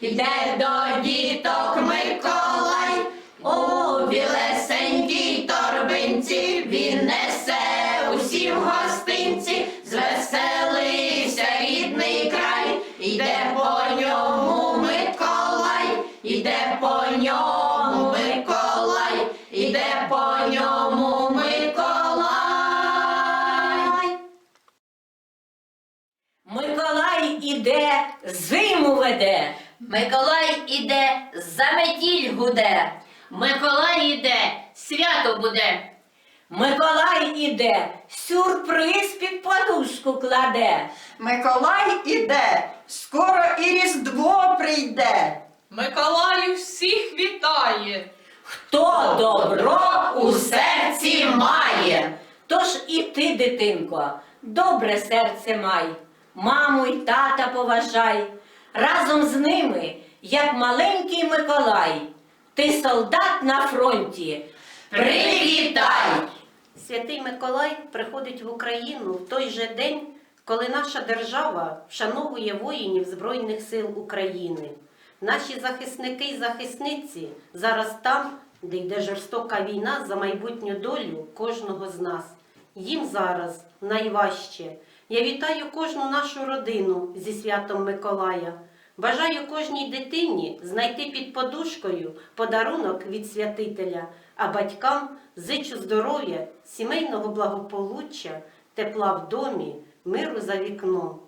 йде до діток Миколай, у білесенькій торбинці він несе усім гостинці, звеселився рідний край, йде по ньому Миколай, йде по ньому Миколай, йде по ньому Миколай. Миколай іде, зиму веде. Миколай іде, заметіль гуде. Миколай іде, свято буде. Миколай іде, сюрприз під подушку кладе. Миколай іде, скоро і Різдво прийде. Миколаю всіх вітає. Хто добро у серці має. Тож і ти, дитинко, добре серце май, маму й тата поважай. Разом з ними, як маленький Миколай, ти солдат на фронті. Привітай! Святий Миколай приходить в Україну в той же день, коли наша держава вшановує воїнів Збройних сил України. Наші захисники й захисниці зараз там, де йде жорстока війна за майбутню долю кожного з нас. Їм зараз найважче. Я вітаю кожну нашу родину зі святом Миколая. Бажаю кожній дитині знайти під подушкою подарунок від святителя, а батькам зичу здоров'я, сімейного благополуччя, тепла в домі, миру за вікном.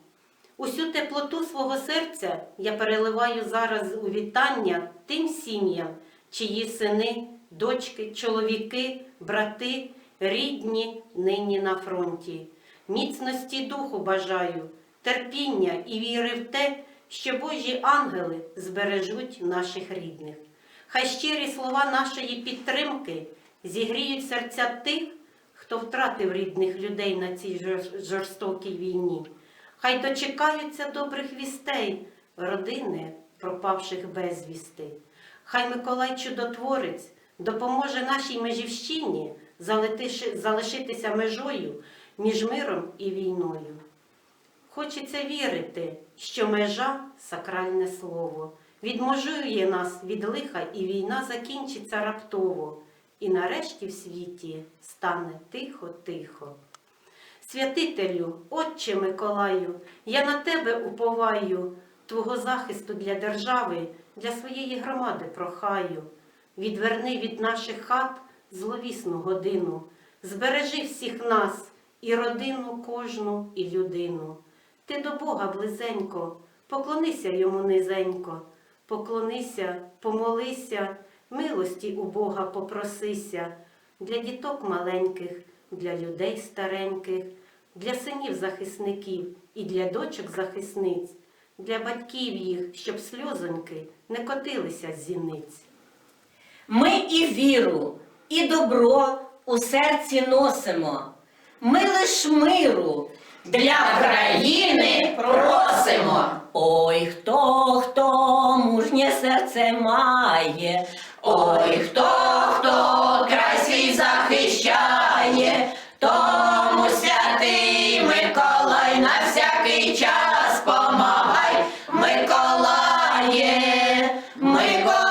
Усю теплоту свого серця я переливаю зараз у вітання тим сім'ям, чиї сини, дочки, чоловіки, брати, рідні нині на фронті. Міцності духу бажаю, терпіння і віри в те, що Божі ангели збережуть наших рідних. Хай щирі слова нашої підтримки зігріють серця тих, хто втратив рідних людей на цій жорстокій війні. Хай дочекаються добрих вістей родини пропавших безвісти. Хай Миколай Чудотворець допоможе нашій межівщині залишитися межою між миром і війною. Хочеться вірити, що межа сакральне слово відможує нас від лиха, і війна закінчиться раптово, і нарешті в світі стане тихо-тихо. Святителю, Отче Миколаю, я на тебе уповаю, Твого захисту для держави, для своєї громади прохаю. Відверни від наших хат зловісну годину, збережи всіх нас, і родину кожну, і людину. Ти до Бога близенько, поклонися йому низенько, поклонися, помолися, милості у Бога попросися, для діток маленьких, для людей стареньких, для синів захисників і для дочок захисниць, для батьків їх, щоб сльозоньки не котилися з зіниць. Ми і віру, і добро у серці носимо. Ми лиш миру Для країни просимо. Ой, хто, хто мужнє серце має, Ой, хто, хто край захищає, тому святий Миколай на всякий час помагай, Миколає, Миколає.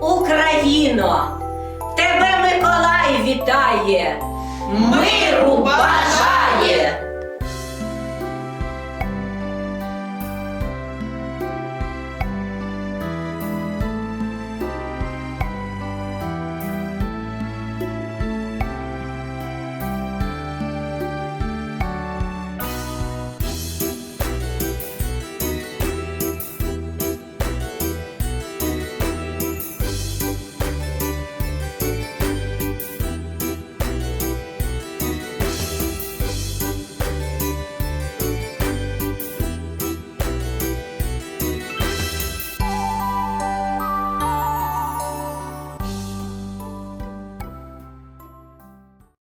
Україно, вітає. Миру бажає.